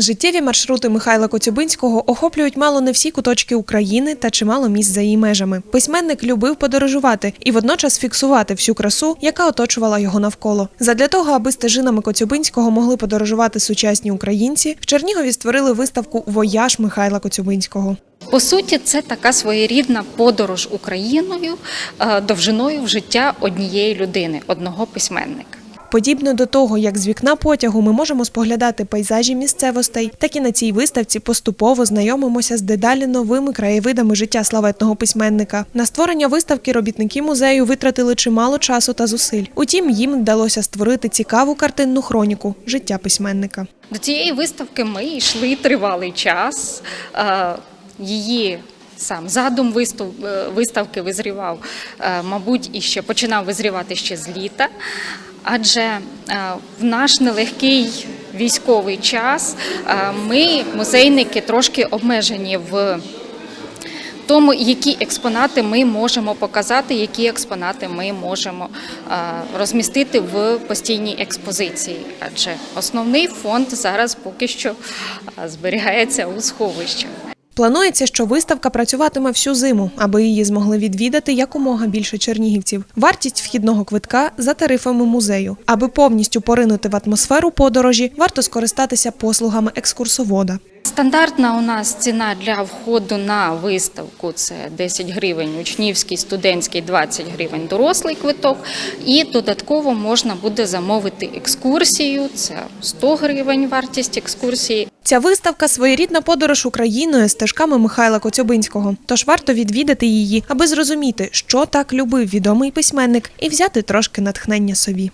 Життєві маршрути Михайла Коцюбинського охоплюють мало не всі куточки України та чимало місць за її межами. Письменник любив подорожувати і водночас фіксувати всю красу, яка оточувала його навколо. Задля того, аби стежинами Коцюбинського могли подорожувати сучасні українці, в Чернігові створили виставку Вояж Михайла Коцюбинського. По суті, це така своєрідна подорож Україною е, довжиною в життя однієї людини, одного письменника. Подібно до того, як з вікна потягу ми можемо споглядати пейзажі місцевостей, так і на цій виставці поступово знайомимося з дедалі новими краєвидами життя славетного письменника. На створення виставки робітники музею витратили чимало часу та зусиль. Утім, їм вдалося створити цікаву картинну хроніку життя письменника. До цієї виставки ми йшли тривалий час. Е, Її сам задум вистав- е, виставки визрівав, е, мабуть, і ще починав визрівати ще з літа. Адже е, в наш нелегкий військовий час е, ми, музейники, трошки обмежені в тому, які експонати ми можемо показати, які експонати ми можемо е, розмістити в постійній експозиції. Адже основний фонд зараз поки що зберігається у сховищах. Планується, що виставка працюватиме всю зиму, аби її змогли відвідати якомога більше чернігівців. Вартість вхідного квитка за тарифами музею. Аби повністю поринути в атмосферу подорожі, варто скористатися послугами екскурсовода. Стандартна у нас ціна для входу на виставку це 10 гривень, учнівський, студентський 20 гривень, дорослий квиток. І додатково можна буде замовити екскурсію, це 100 гривень вартість екскурсії. Ця виставка своєрідна подорож Україною стежками Михайла Коцюбинського. Тож варто відвідати її, аби зрозуміти, що так любив відомий письменник, і взяти трошки натхнення собі.